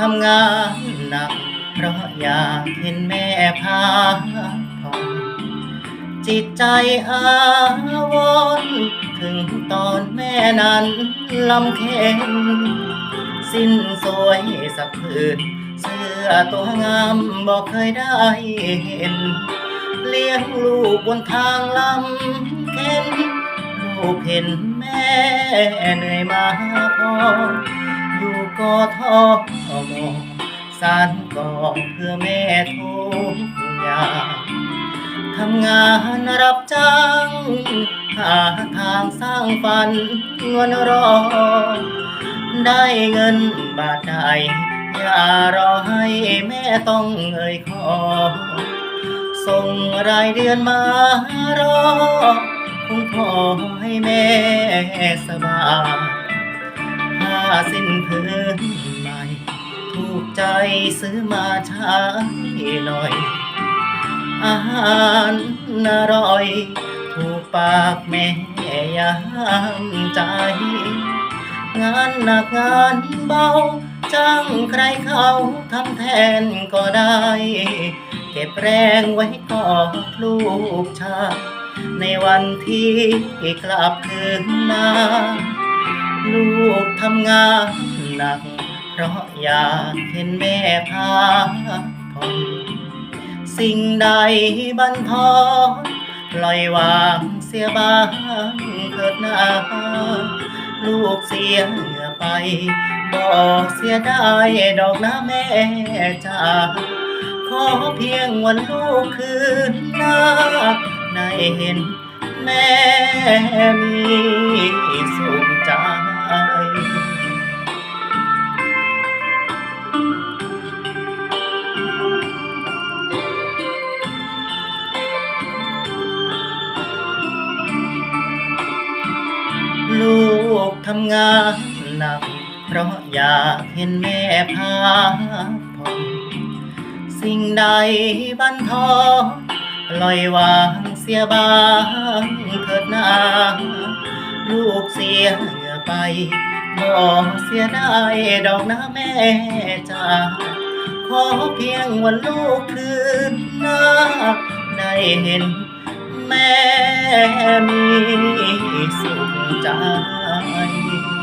ทำงานหนัก เพราะอยากเห็นแม่พาผ่อนจิตใจอาวรถึงตอนแม่นั้นลำเค็นสิ้นสวยสักผืนเสื้อตัวงามบอกเคยได้เห็น เลี้ยงลูกบนทางลำเข็นลูกเห็นแม่เหนื่อยมาพออ กอทอมสานก่อเพื่อแม่ทุกอย่างทำงานรับจ้างหาทางสร้างฝันเงินรอ ได้เงินบาทใดอย่ารอให้แม่ต้องเอ่ยขอ ส่งรายเดือนมารอคงพอให้แม่สบายผ้าสิ้นพื้นใหม่ถูก ใจซื้อมาใช้หน่อย อาหารอร่อย ถูกปากแม่ยามใจ งานหนักงานเบาจ้างใครเขาทำแทนก็ได้ เก็บแรงไว้กอดลูกชายในวันที่กลับคืนมาลูกทำงานหนัก ราะอยากเห็นแม่พาผ่อนสิ่งใดบันทอนปล่อยวางเสียบ้างเถิดน้าลูกเสียไปบ่เสียไดายดอกนะแม่จ้าขอเพียงวันลูกคืนหน้าได้เห็นแม่มีสุขำงานหนัก เพราะอยากเห็นแม่พาผ่อนสิ่งใดบันทอปล่อยวางเสียบ้างเถิดนาลูกเสียไปบ่เสียได้ดอกนะแม่จ้าขอเพียงวันลูกคืนหน้าได้เห็นแม่มีสุขใจ Hare